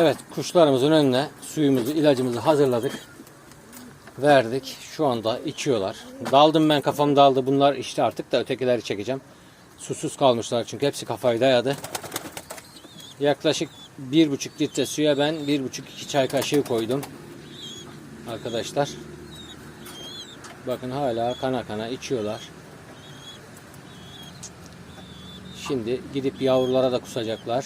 Evet kuşlarımızın önüne suyumuzu ilacımızı hazırladık. Verdik. Şu anda içiyorlar. Daldım ben kafam daldı. Bunlar işte artık da ötekileri çekeceğim. Susuz kalmışlar çünkü hepsi kafayı dayadı. Yaklaşık bir buçuk litre suya ben bir buçuk iki çay kaşığı koydum. Arkadaşlar. Bakın hala kana kana içiyorlar. Şimdi gidip yavrulara da kusacaklar.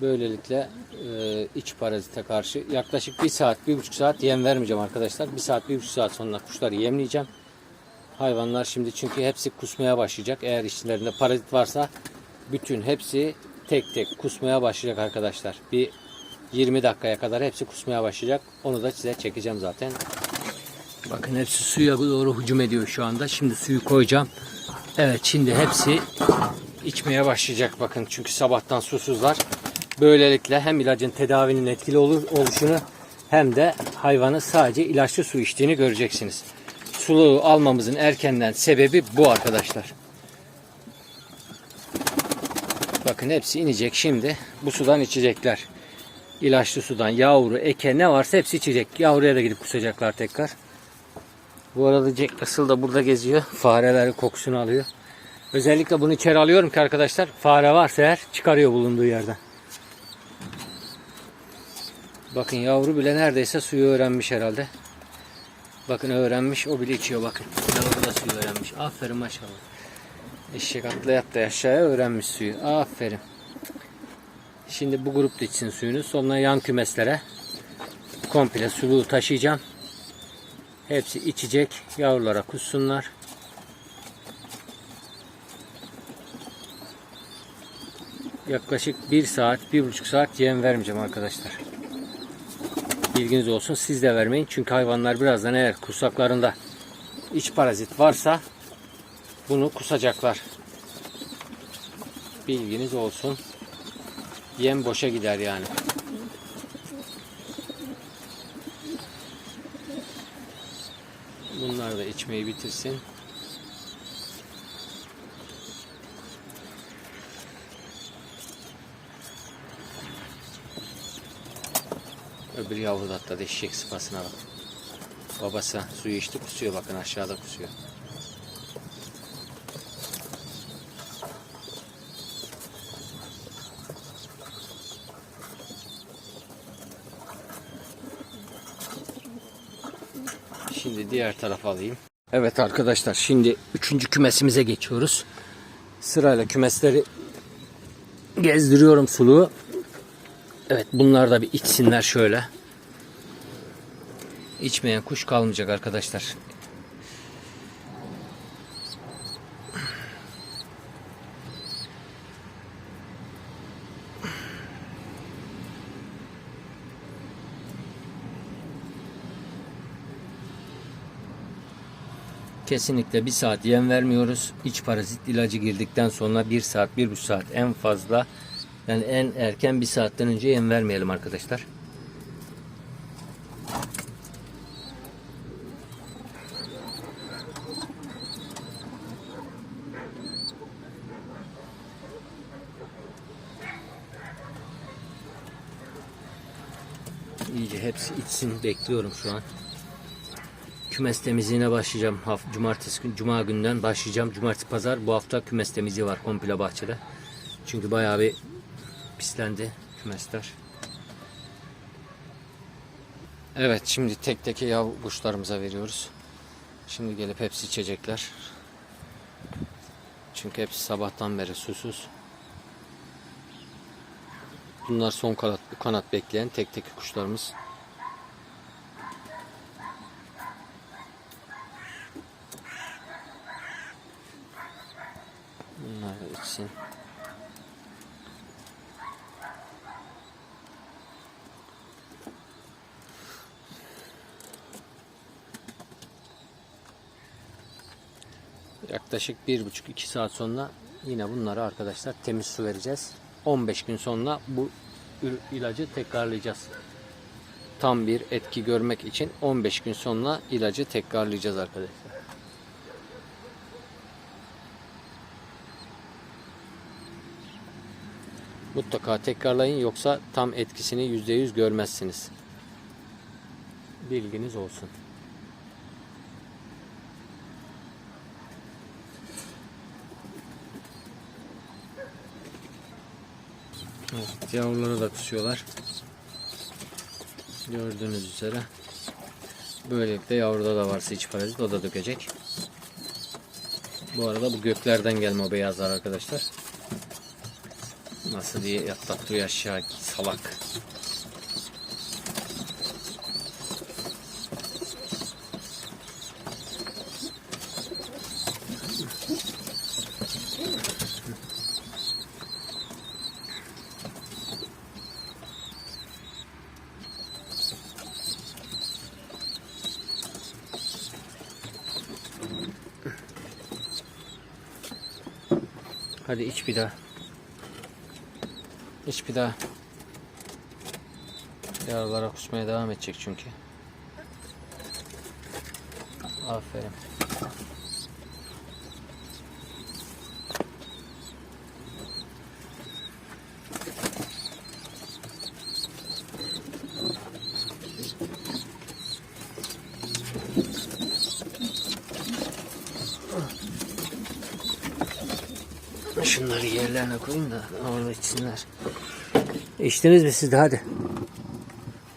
Böylelikle e, iç parazite karşı yaklaşık bir saat, bir buçuk saat yem vermeyeceğim arkadaşlar. Bir saat, bir buçuk saat sonra kuşları yemleyeceğim. Hayvanlar şimdi çünkü hepsi kusmaya başlayacak. Eğer içlerinde parazit varsa bütün hepsi tek tek kusmaya başlayacak arkadaşlar. Bir 20 dakikaya kadar hepsi kusmaya başlayacak. Onu da size çekeceğim zaten. Bakın hepsi suya doğru hücum ediyor şu anda. Şimdi suyu koyacağım. Evet şimdi hepsi içmeye başlayacak bakın. Çünkü sabahtan susuzlar. Böylelikle hem ilacın tedavinin etkili olur, oluşunu hem de hayvanın sadece ilaçlı su içtiğini göreceksiniz. Suluğu almamızın erkenden sebebi bu arkadaşlar. Bakın hepsi inecek şimdi. Bu sudan içecekler. İlaçlı sudan yavru, eke ne varsa hepsi içecek. Yavruya da gidip kusacaklar tekrar. Bu arada Jack Russell da burada geziyor. Fareleri kokusunu alıyor. Özellikle bunu içeri alıyorum ki arkadaşlar fare varsa eğer çıkarıyor bulunduğu yerden. Bakın yavru bile neredeyse suyu öğrenmiş herhalde. Bakın öğrenmiş o bile içiyor bakın. Yavru da suyu öğrenmiş. Aferin maşallah. Eşek atlaya atlaya aşağıya öğrenmiş suyu. Aferin. Şimdi bu grup da içsin suyunu. Sonra yan kümeslere komple suluğu taşıyacağım. Hepsi içecek. Yavrulara kussunlar. Yaklaşık bir saat, bir buçuk saat yem vermeyeceğim arkadaşlar. Bilginiz olsun. Siz de vermeyin. Çünkü hayvanlar birazdan eğer kursaklarında iç parazit varsa bunu kusacaklar. Bilginiz olsun. Yem boşa gider yani. Bunlar da içmeyi bitirsin. Öbür yavru da atladı eşek sıpasına bak. Babası suyu içti kusuyor bakın aşağıda kusuyor. Şimdi diğer tarafa alayım. Evet arkadaşlar şimdi üçüncü kümesimize geçiyoruz. Sırayla kümesleri gezdiriyorum suluğu. Evet bunlar da bir içsinler şöyle. İçmeyen kuş kalmayacak arkadaşlar. Kesinlikle bir saat yem vermiyoruz. İç parazit ilacı girdikten sonra bir saat, bir buçuk saat en fazla yani en erken bir saatten önce yem vermeyelim arkadaşlar. İyice hepsi içsin bekliyorum şu an. Kümes temizliğine başlayacağım. Cumartesi gün, cuma günden başlayacağım. Cumartesi pazar bu hafta kümes temizliği var komple bahçede. Çünkü bayağı bir pislendi kümesler. Evet şimdi tek tek yav kuşlarımıza veriyoruz. Şimdi gelip hepsi içecekler. Çünkü hepsi sabahtan beri susuz. Bunlar son kanat, kanat bekleyen tek tek kuşlarımız. Bunlar da içsin. Yaklaşık bir buçuk iki saat sonra yine bunlara arkadaşlar temiz su vereceğiz. 15 gün sonra bu ilacı tekrarlayacağız. Tam bir etki görmek için 15 gün sonra ilacı tekrarlayacağız arkadaşlar. Mutlaka tekrarlayın yoksa tam etkisini %100 görmezsiniz. Bilginiz olsun. Evet, yavruları da kusuyorlar. Gördüğünüz üzere. Böylelikle yavruda da varsa iç parazit o da dökecek. Bu arada bu göklerden gelme beyazlar arkadaşlar. Nasıl diye yatlattırıyor aşağı salak. Hadi iç bir daha. İç bir daha. Yavrulara kusmaya devam edecek çünkü. Aferin. Yerlerine koyayım da orada içsinler. İçtiniz mi siz de hadi.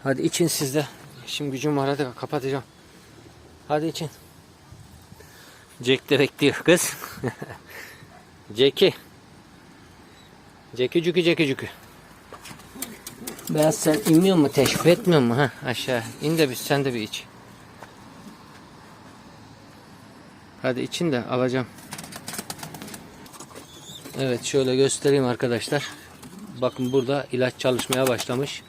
Hadi için siz de. Şimdi gücüm var hadi kapatacağım. Hadi için. Jack de bekliyor kız. Jack'i. Jack'i cükü Jack'i cükü. Beyaz sen inmiyor mu? Teşvik etmiyor mu? Ha, aşağı. İn de bir sen de bir iç. Hadi için de alacağım. Evet şöyle göstereyim arkadaşlar. Bakın burada ilaç çalışmaya başlamış.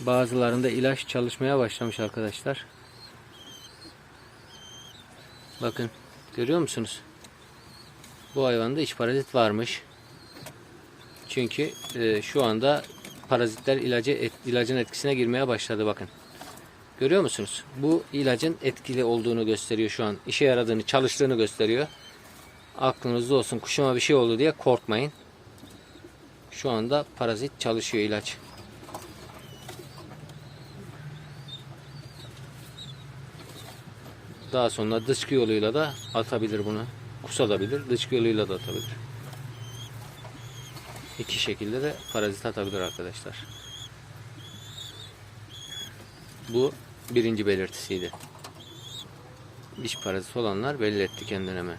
Bazılarında ilaç çalışmaya başlamış arkadaşlar. Bakın görüyor musunuz? Bu hayvanda iç parazit varmış. Çünkü e, şu anda parazitler ilacı et, ilacın etkisine girmeye başladı bakın. Görüyor musunuz? Bu ilacın etkili olduğunu gösteriyor şu an. İşe yaradığını, çalıştığını gösteriyor. Aklınızda olsun. Kuşuma bir şey oldu diye korkmayın. Şu anda parazit çalışıyor ilaç. Daha sonra dışkı yoluyla da atabilir bunu. Kusabilir, dışkı yoluyla da atabilir. İki şekilde de parazit atabilir arkadaşlar. Bu birinci belirtisiydi. Diş parazit olanlar belli etti kendini hemen.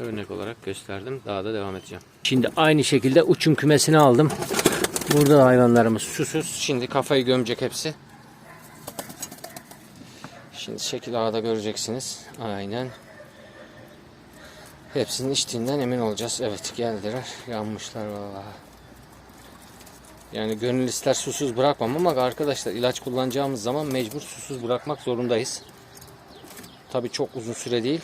Örnek olarak gösterdim. Daha da devam edeceğim. Şimdi aynı şekilde uçum kümesini aldım. Burada da hayvanlarımız susuz. Şimdi kafayı gömecek hepsi. Şimdi şekil A'da göreceksiniz. Aynen. Hepsinin içtiğinden emin olacağız. Evet geldiler. Yanmışlar vallahi. Yani gönül ister susuz bırakmam ama arkadaşlar ilaç kullanacağımız zaman mecbur susuz bırakmak zorundayız. Tabi çok uzun süre değil.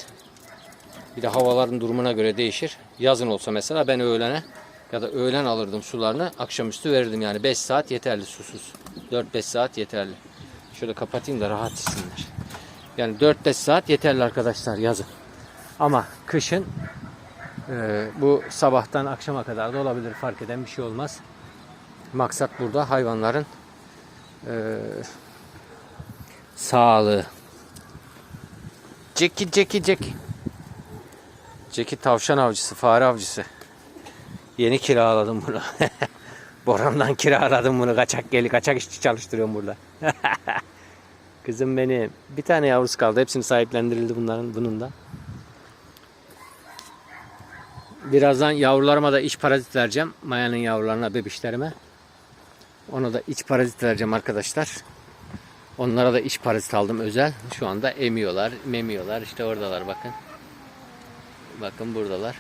Bir de havaların durumuna göre değişir. Yazın olsa mesela ben öğlene ya da öğlen alırdım sularını. Akşamüstü verirdim yani 5 saat yeterli susuz. 4-5 saat yeterli. Şöyle kapatayım da rahat etsinler. Yani 4-5 saat yeterli arkadaşlar yazın. Ama kışın e, bu sabahtan akşama kadar da olabilir fark eden bir şey olmaz. Maksat burada hayvanların e, sağlığı. Ceki ceki ceki. Ceki tavşan avcısı, fare avcısı. Yeni kiraladım bunu. Boran'dan kiraladım bunu. Kaçak geli, kaçak işçi çalıştırıyorum burada. Kızım benim. Bir tane yavrusu kaldı. Hepsini sahiplendirildi bunların, bunun da. Birazdan yavrularıma da iç parazit vereceğim. Maya'nın yavrularına, bebişlerime. Ona da iç parazit vereceğim arkadaşlar. Onlara da iç parazit aldım özel. Şu anda emiyorlar, memiyorlar. İşte oradalar bakın. Bakın buradalar.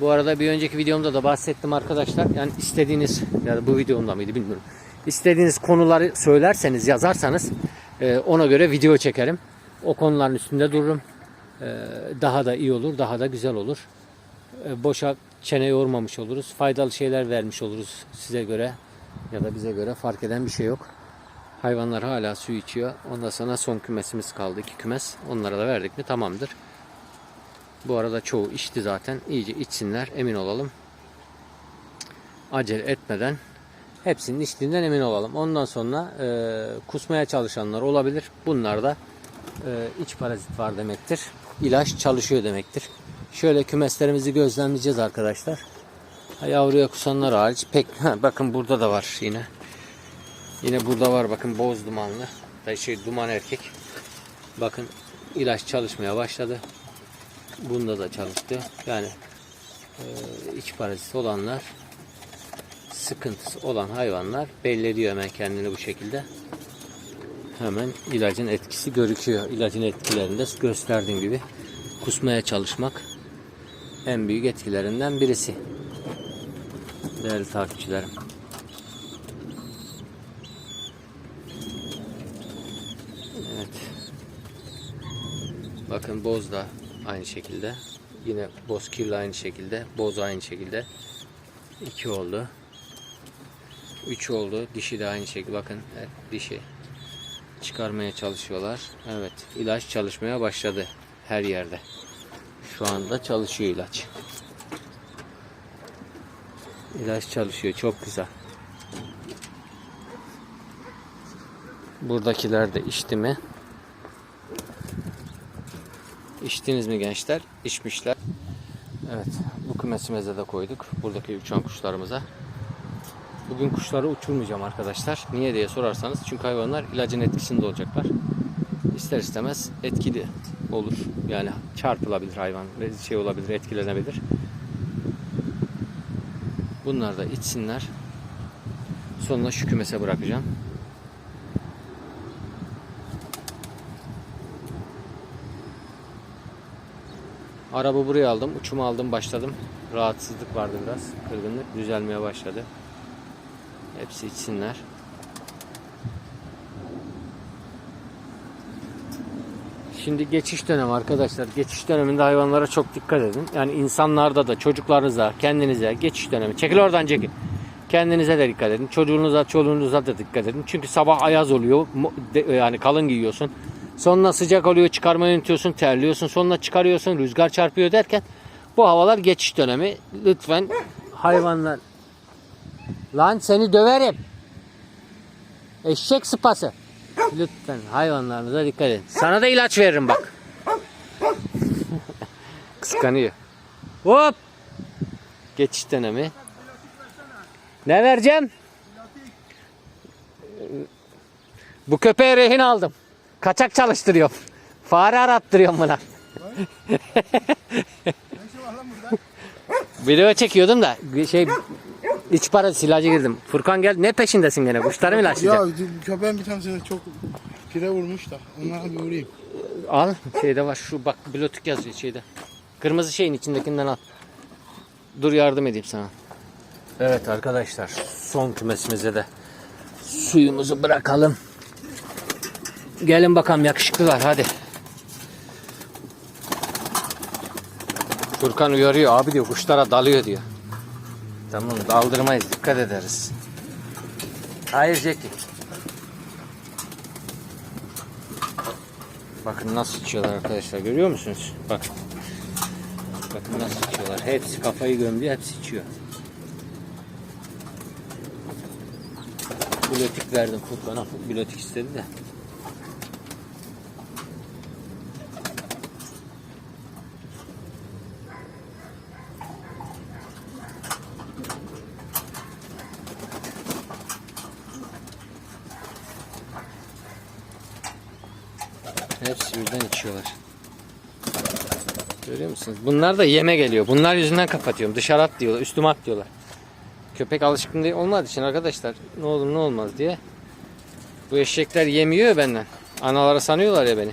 Bu arada bir önceki videomda da bahsettim arkadaşlar. Yani istediğiniz ya da bu videomda mıydı bilmiyorum. İstediğiniz konuları söylerseniz, yazarsanız e, ona göre video çekerim. O konuların üstünde dururum. E, daha da iyi olur, daha da güzel olur. E, boşa çene yormamış oluruz. Faydalı şeyler vermiş oluruz size göre ya da bize göre fark eden bir şey yok. Hayvanlar hala su içiyor. Ondan sonra son kümesimiz kaldı. iki kümes. Onlara da verdik mi tamamdır. Bu arada çoğu içti zaten. İyice içsinler. Emin olalım. Acele etmeden hepsinin içtiğinden emin olalım. Ondan sonra e, kusmaya çalışanlar olabilir. Bunlar da e, iç parazit var demektir. İlaç çalışıyor demektir. Şöyle kümeslerimizi gözlemleyeceğiz arkadaşlar. Yavruya kusanlar hariç pek bakın burada da var yine. Yine burada var bakın boz dumanlı. Şey duman erkek. Bakın ilaç çalışmaya başladı. Bunda da çalıştı. Yani e, iç parazit olanlar sıkıntısı olan hayvanlar belli ediyor hemen kendini bu şekilde. Hemen ilacın etkisi görüküyor. İlacın etkilerinde gösterdiğim gibi kusmaya çalışmak en büyük etkilerinden birisi. Değerli takipçilerim. Evet. Bakın boz da aynı şekilde. Yine boz kirli aynı şekilde. Boz aynı şekilde. 2 oldu. 3 oldu. Dişi de aynı şekilde. Bakın evet, dişi çıkarmaya çalışıyorlar. Evet. ilaç çalışmaya başladı her yerde. Şu anda çalışıyor ilaç. İlaç çalışıyor. Çok güzel. Buradakiler de içti mi? İçtiniz mi gençler? İçmişler. Evet. Bu kümesimize de koyduk. Buradaki uçan kuşlarımıza. Bugün kuşları uçurmayacağım arkadaşlar. Niye diye sorarsanız. Çünkü hayvanlar ilacın etkisinde olacaklar. İster istemez etkili olur. Yani çarpılabilir hayvan şey olabilir, etkilenebilir. Bunlar da içsinler. Sonra şu kümese bırakacağım. Araba buraya aldım. Uçumu aldım başladım. Rahatsızlık vardı biraz. Kırgınlık düzelmeye başladı. Hepsi içsinler. Şimdi geçiş dönemi arkadaşlar. Geçiş döneminde hayvanlara çok dikkat edin. Yani insanlarda da çocuklarınıza, kendinize geçiş dönemi. Çekil oradan çekil. Kendinize de dikkat edin. Çocuğunuza, çoluğunuza da dikkat edin. Çünkü sabah ayaz oluyor. Yani kalın giyiyorsun. Sonra sıcak oluyor, çıkarmayı unutuyorsun, terliyorsun. Sonra çıkarıyorsun, rüzgar çarpıyor derken bu havalar geçiş dönemi. Lütfen hayvanlar Lan seni döverim. Eşek sıpası. Lütfen hayvanlarınıza dikkat edin. Sana da ilaç veririm bak. Kıskanıyor. Hop. Geçiş dönemi. Ne vereceğim? Bu köpeğe rehin aldım. Kaçak çalıştırıyorum. Fare arattırıyorum buna. Video çekiyordum da şey iç parazit ilacı girdim. Furkan gel ne peşindesin gene? Kuşları mı Ya ilaçlayacaksın? köpeğin bir tanesine çok pire vurmuş da onlara bir uğrayayım. Al şeyde var şu bak bilotik yazıyor şeyde. Kırmızı şeyin içindekinden al. Dur yardım edeyim sana. Evet arkadaşlar son kümesimize de suyumuzu bırakalım. Gelin bakalım yakışıklılar hadi. Furkan uyarıyor abi diyor kuşlara dalıyor diyor. Tamam daldırmayız dikkat ederiz. Hayır Jackie. Bakın nasıl içiyorlar arkadaşlar görüyor musunuz? Bak. Bakın nasıl içiyorlar. Hepsi kafayı gömdü hepsi içiyor. Bilotik verdim Furkan'a. Bilotik istedi de. Hepsi birden içiyorlar. Görüyor musunuz? Bunlar da yeme geliyor. Bunlar yüzünden kapatıyorum. Dışarı at diyorlar. Üstüme at diyorlar. Köpek alışkın değil olmadığı için arkadaşlar ne olur ne olmaz diye. Bu eşekler yemiyor benden. Anaları sanıyorlar ya beni.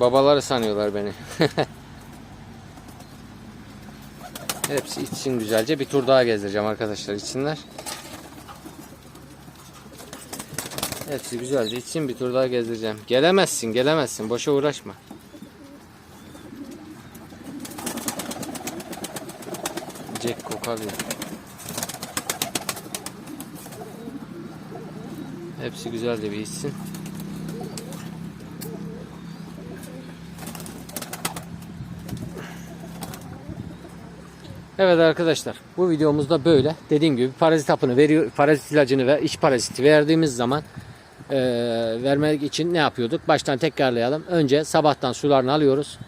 Babaları sanıyorlar beni. Hepsi içsin güzelce. Bir tur daha gezdireceğim arkadaşlar içsinler. Hepsi güzelce içsin bir tur daha gezdireceğim. Gelemezsin gelemezsin boşa uğraşma. Kalıyor. Hepsi güzel de bir içsin. Evet arkadaşlar bu videomuzda böyle. Dediğim gibi parazit hapını veriyor, parazit ilacını ve iç paraziti verdiğimiz zaman eee, vermek için ne yapıyorduk? Baştan tekrarlayalım. Önce sabahtan sularını alıyoruz.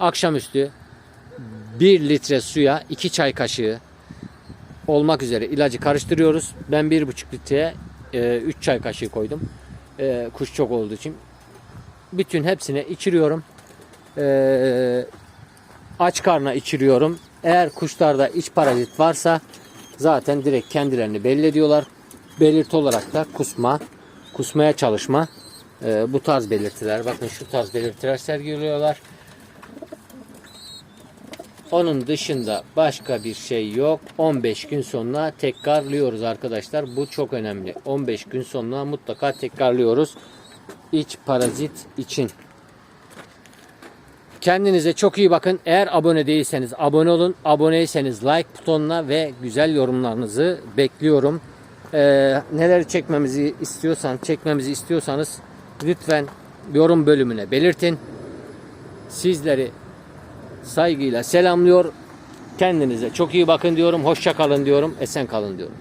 Akşamüstü 1 litre suya 2 çay kaşığı olmak üzere ilacı karıştırıyoruz. Ben 1,5 litreye 3 çay kaşığı koydum. E, kuş çok olduğu için. Bütün hepsine içiriyorum. E, aç karna içiriyorum. Eğer kuşlarda iç parazit varsa zaten direkt kendilerini belli ediyorlar. Belirti olarak da kusma, kusmaya çalışma e, bu tarz belirtiler. Bakın şu tarz belirtiler sergiliyorlar. Onun dışında başka bir şey yok. 15 gün sonra tekrarlıyoruz arkadaşlar. Bu çok önemli. 15 gün sonra mutlaka tekrarlıyoruz. İç parazit için. Kendinize çok iyi bakın. Eğer abone değilseniz abone olun. Aboneyseniz like butonuna ve güzel yorumlarınızı bekliyorum. Ee, neler çekmemizi istiyorsan, çekmemizi istiyorsanız lütfen yorum bölümüne belirtin. Sizleri saygıyla selamlıyor. Kendinize çok iyi bakın diyorum. Hoşça kalın diyorum. Esen kalın diyorum.